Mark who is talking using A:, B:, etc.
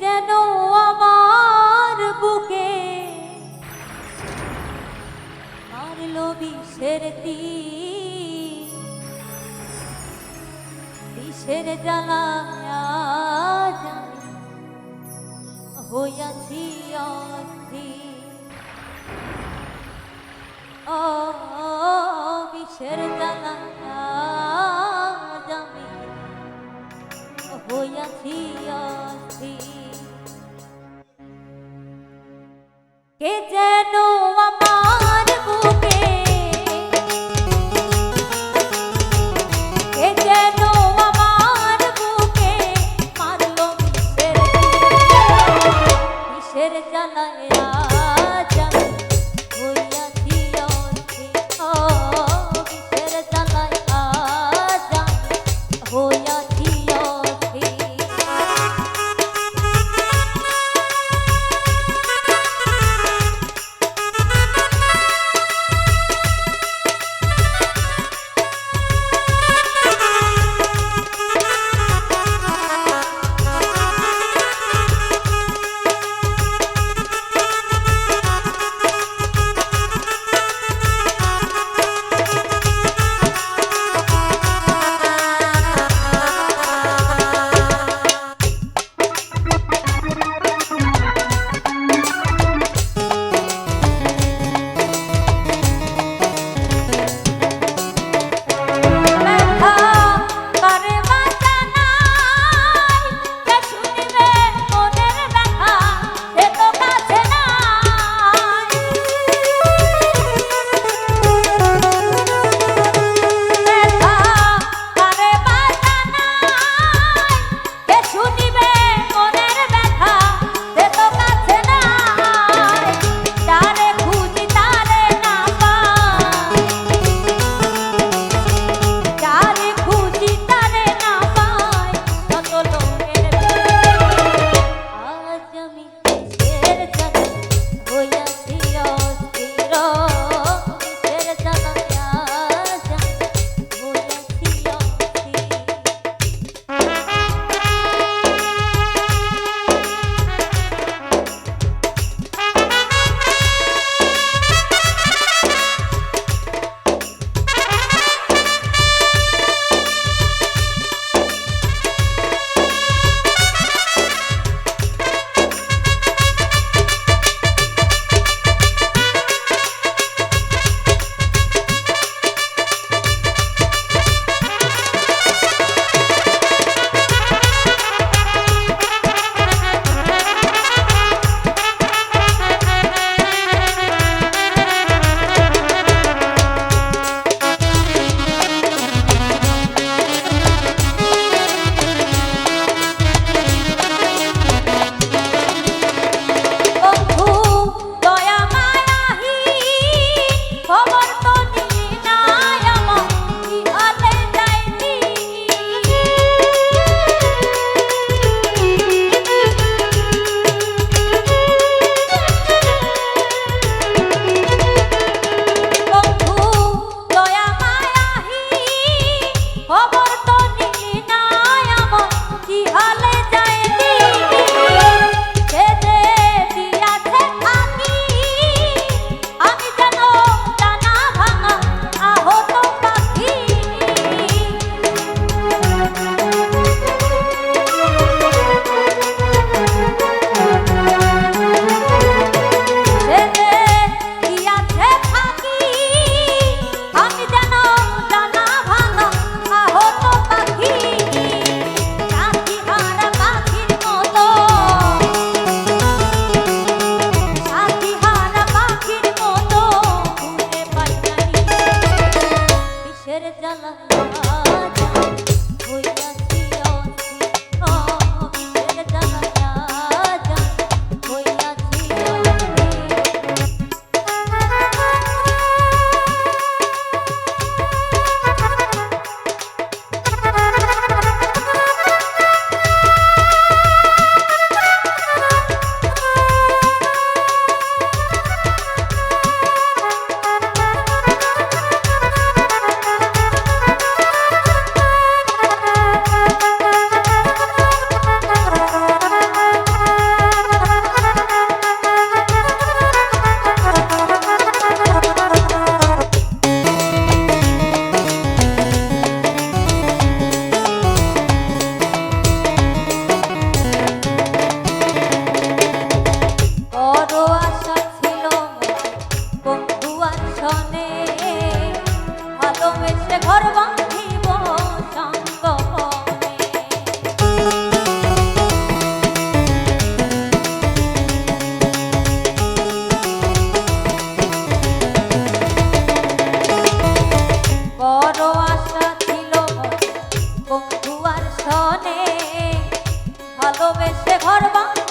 A: যেন আমার বুকে মারলো বিষের বিষের জ্বালায়া জানি হইয়াছি অস্থির ও হইয়াছি অস্থির কে যেন আমার বুকে, কে যেন আমার বুকে মারলো বিষের বিষের জ্বালায় জানি হইয়াছি ভালোবেসে ঘর বাঁধ।